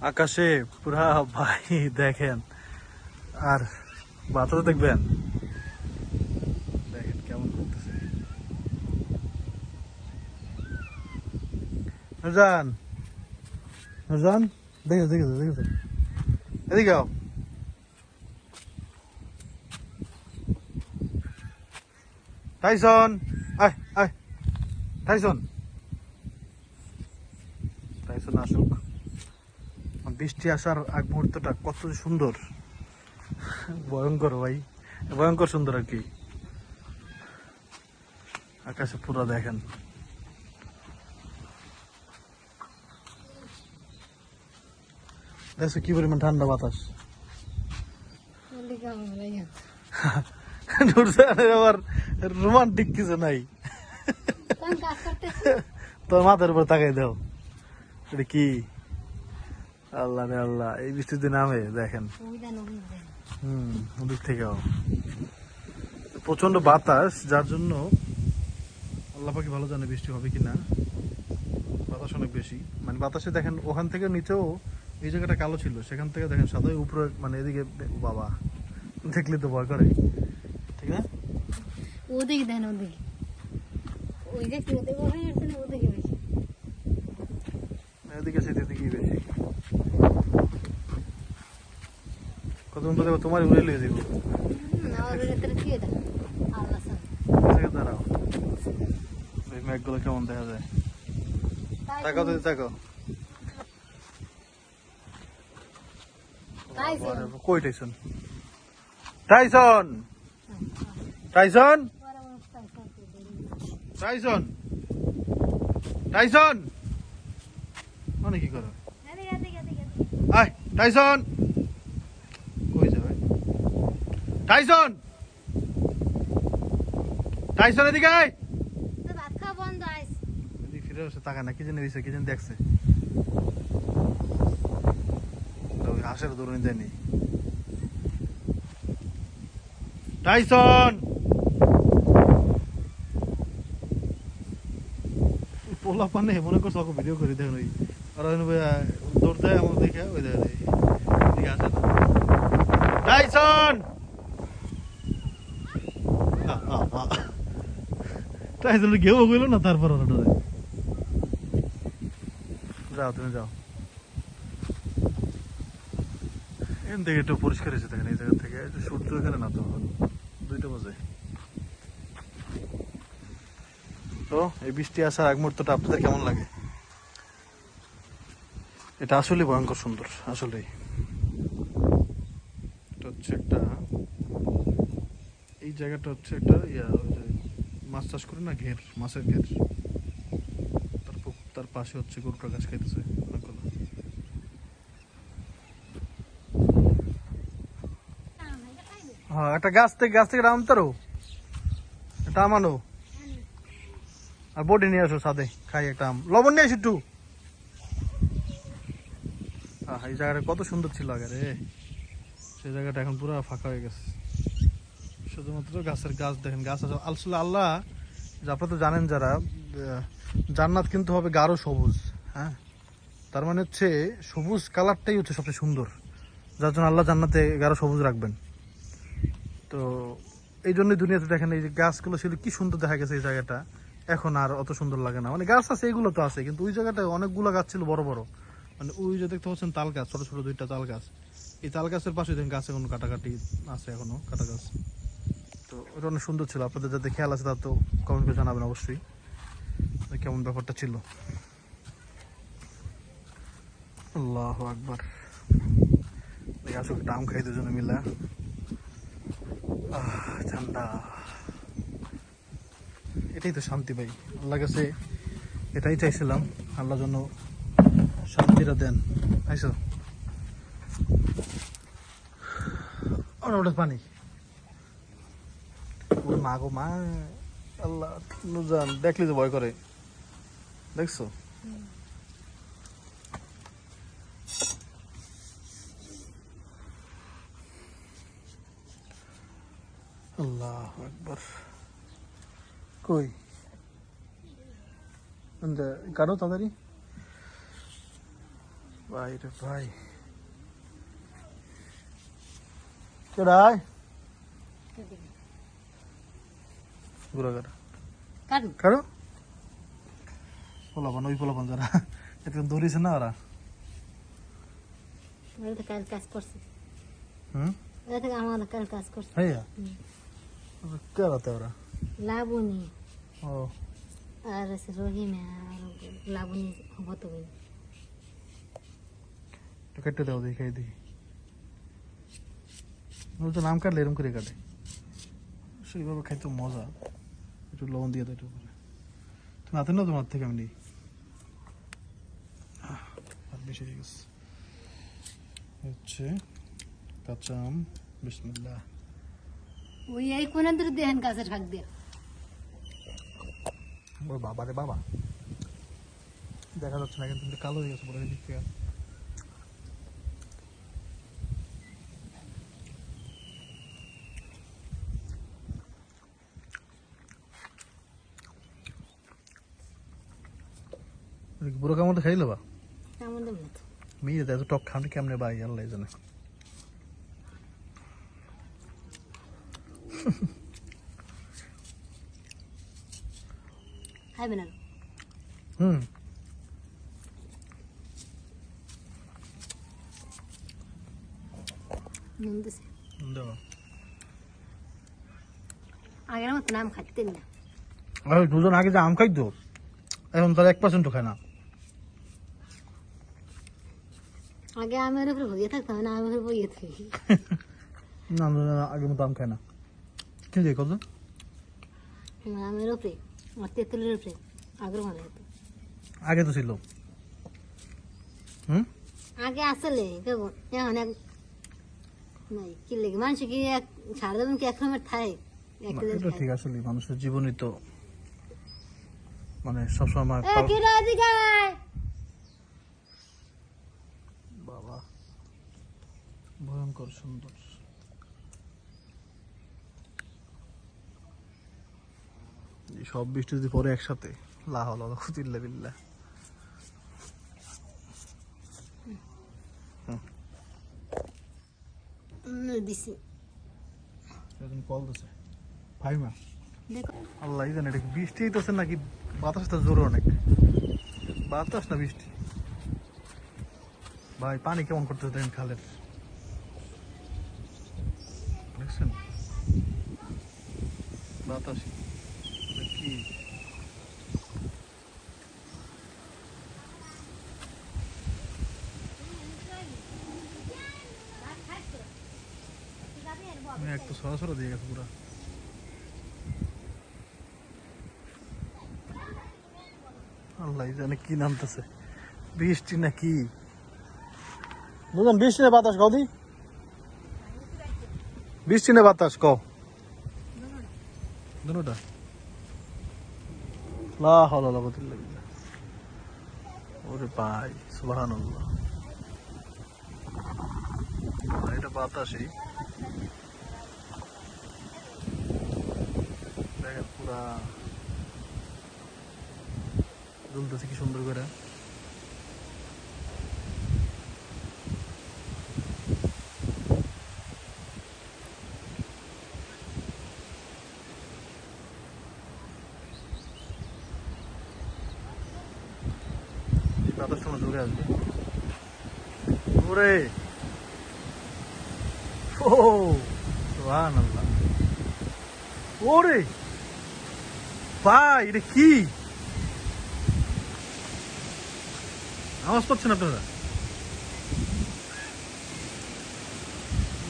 আকাশে পুরা ভাই দেখেন। আর বাতাস দেখবেন। দেখেন কেমন করতেছে। নুরজান। টাইসন আয় বৃষ্টি আসার আগ মুহূর্তটা কত সুন্দর। ভয়ঙ্কর ভাই ভয়ঙ্কর সুন্দর আর কি। আকাশে পুরো দেখেন। দেখছ কি পরিমাণ ঠান্ডা বাতাস? নুরজানের আবার রোমান্টিক কিছু নাই। তোর মাথার উপর তাকাই দাও। এটা কি? আল্লাহ রে আল্লাহ এই বৃষ্টিতে নামে দেখেন। হুম ওদিক থেকেও। প্রচণ্ড বাতাস যার জন্য আল্লাহ পাকি ভালো জানে বৃষ্টি হবে কিনা। বাতাস অনেক বেশি। মানে বাতাসে দেখেন ওখান থেকে নিচেও এই জায়গাটা কালো ছিল সেখান থেকে দেখেন সাদাই উপরে মানে এদিকে বাবা দেখলে তো ভয় করে। ঠিক না? ওদিকে দেন ওদিকে। ওই যে ওদিকে বসে গেছে না ওদিকে বেশি। এদিকে সেদিকে বেশি। কতক্ষণ তো তোমার উড়ে লিয়ে দিব থেকে দাঁড়াও। এই কেমন দেখা যায়? তাকাও তো। তাকাও। কই Tyson Tyson Tyson Tyson Tyson মানে কি করো? আয় টাইসন কই যাবে টাইসন টাইসন এদিকে আয়! তো ভাত খাওয়া বন্ধ আইস। এদিকে ফিরে আসে তাকা না কি কি দেখছে। হাঁসের দৌড়নি দেয়নি টাইসন পোলা পানে মনে করছ ওকে ভিডিও করে দেখুন ওই। আর দৌড় দেয় আমার দেখে ওই দেখে আসে। না টাইসন টাইসন গেও গেল না তারপর যাও তুমি যাও এখান থেকে একটু পরিষ্কার হয়েছে দেখেন এই জায়গা থেকে সূর্য এখানে না তো দুইটা বাজে তো এই বৃষ্টি আসার আগ মুহূর্তটা আপনাদের কেমন লাগে এটা আসলে ভয়ঙ্কর সুন্দর আসলেই এটা হচ্ছে একটা এই জায়গাটা হচ্ছে একটা ইয়া মাছ চাষ করে না, ঘের, মাছের ঘের। তার তার পাশে হচ্ছে গরুটা গাছ খাইতেছে অনেকগুলো হ্যাঁ একটা গাছ থেকে গাছ থেকে এটা আমানো আর বডি নিয়ে আসো সাথে খাই একটা আম। লবণ নিয়ে আসি একটু। এই জায়গাটা কত সুন্দর ছিল আগে রে। সেই জায়গাটা এখন পুরো ফাঁকা হয়ে গেছে। শুধুমাত্র গাছের গাছ দেখেন, গাছ আছে। আসলে আল্লাহ আপনারা তো জানেন যারা জান্নাত কিন্তু হবে গাঢ় সবুজ হ্যাঁ? তার মানে হচ্ছে সবুজ কালারটাই হচ্ছে সবচেয়ে সুন্দর। যার জন্য আল্লাহ জান্নাতে গাঢ় সবুজ রাখবেন। তো এই জন্যই দুনিয়াতে দেখেন এই যে গাছগুলো ছিল, কি সুন্দর দেখা গেছে এই জায়গাটা। এখন আর অত সুন্দর লাগে না। মানে গাছ আছে, এগুলো তো আছে, কিন্তু ওই জায়গাটায় অনেকগুলো গাছ ছিল বড় বড়। মানে ওই যে দেখতে পাচ্ছেন তাল গাছ, ছোটো ছোটো দুইটা তাল গাছ। এই তাল গাছের পাশে দেখেন গাছে কোনো কাটাকাটি আছে এখনও কাটা গাছ। তো ওটা অনেক সুন্দর ছিল। আপনাদের যাতে খেয়াল আছে তা তো কমেন্ট করে জানাবেন অবশ্যই। কেমন ব্যাপারটা ছিল। আল্লাহ আকবার। আসুক ডাম খাই দুজনে মিলা। ঠান্ডা। এটাই তো শান্তি ভাই। আল্লাহ কাছে এটাই চাইছিলাম। আল্লাহ জন্য শান্তিটা দেন। আইসো। ওটা ওটা পানি। মা গো মা আল্লাহ নুজান দেখলি তো ভয় করে। দেখছ? আল্লাহ একবার কই? কারও তাড়াতাড়ি। ভাই রে ভাই। কেডাই? গুড়াগার কাটুন কারও পোলাপান ওই পোলাপান যারা একটু দৌড়িয়েছে না ওরা ওরা তো কাল কাজ করছে হুম ওরা থেকে আমার কাল কাজ করছে হ্যাঁ হুম। কে রাতে ওরা লাবণী ও আর আছে রহিমা আর লাবণী হতো একটু কেটে দাও দেখি খাই দেখি ওই তো নাম কাটলে এরকম করে কাটে সেইভাবে খাইতে মজা একটু লবণ দিয়ে দাও একটু হাতে না তোমার থেকে আমি নিই। আর বেশি হয়ে গেছে। হচ্ছে কাঁচা আম। বিসমিল্লাহ। ওই এই কোনে দূর দেহেন কাছে ঠাক দিয়ে। ওর বাবা রে বাবা। দেখা যাচ্ছে না কিন্তু কালো হয়ে গেছে বলে দিক থেকে বুড়ো কামড়টা খাইলে বা এমন দেব না তো। মেয়ে এত টক খামটা কেমনে বাই আল্লাহ জানে। খাইবে না। হুম। আগের মতো নাম খাইতেন না। দুজন আগে যে আম খাইতো এখন তার এক পার্সেন্টও খায় না। আগে আমের উপরে ভুগিয়ে থাকতাম না আমের উপরে বইয়ে থাকি। না না, না, আগের মতো আম খায় না। কি দিয়ে কত আমের উপরে আর তেঁতুলের উপরে আগের মনে হতো আগে তো ছিল। হুম? আগে আসলে এখন এক নাই কি লেগে? মানুষ কি এক সারা দেবেন কি এক রকমের থাকে? এটা ঠিক আসলে মানুষের জীবনই তো মানে সবসময় এ, কি রে, এদিকে আয়। বাবা ভয়ঙ্কর সুন্দর। এই সব বৃষ্টি যদি পরে একসাথে লাহ লাহ খুতিল্লা বিল্লা আল্লাহ জানে এটা বৃষ্টি হইতেছে নাকি বাতাসটা জোরে অনেক? বাতাস না বৃষ্টি? ভাই পানি কেমন করতেছে দেখেন খালের। দেখছেন? বাতাস। কি? এক তো সরাসরি দিয়ে গেছে পুরা। আল্লাহ জানে কি নামতেছে? বৃষ্টি না কি বুঝলেন, বৃষ্টি না বাতাস কদি বৃষ্টি না বাতাস ক দুটা। লা হাওলা ওয়ালা কুওয়াতা ইল্লা বিল্লাহ। ওরে ভাই সুবহানাল্লাহ। এটা বাতাসই। দেখেন পুরা দুলতেছে কি সুন্দর করে এই বাতাসটা আমার জোরে আসবে ওরে ও সুবহানাল্লাহ ওরে ভাই এটা কি আওয়াজ পাচ্ছেন আপনারা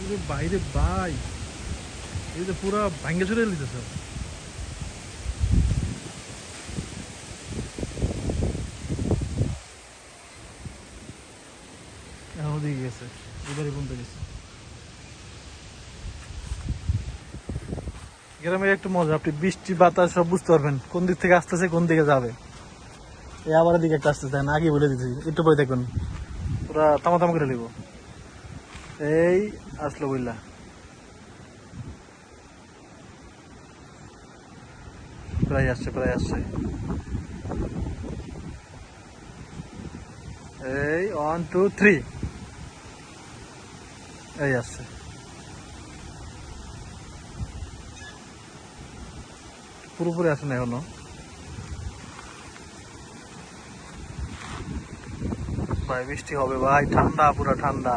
ওরে বাইরে ভাই এই যে পুরা ভাঙ্গে চুরে লিতেছে এখন ওদিকে গেছে এবারে বন্ধ গেছে গ্রামের একটু মজা, আপনি বৃষ্টি, বাতাস সব বুঝতে পারবেন কোন দিক থেকে আসতেছে, কোন দিকে যাবে। এই আবার দিকে একটা আসতেছে, না, আগে বলে দিচ্ছি একটু পরে দেখবেন। পুরা তামা তামা করে নিব। এই আসলো বললা প্রায় আসছে প্রায় আসছে। এই ওয়ান টু থ্রি এই আসছে। পুরোপুরি আসে না এখনও। ভাই বৃষ্টি হবে ভাই ঠান্ডা পুরো ঠান্ডা।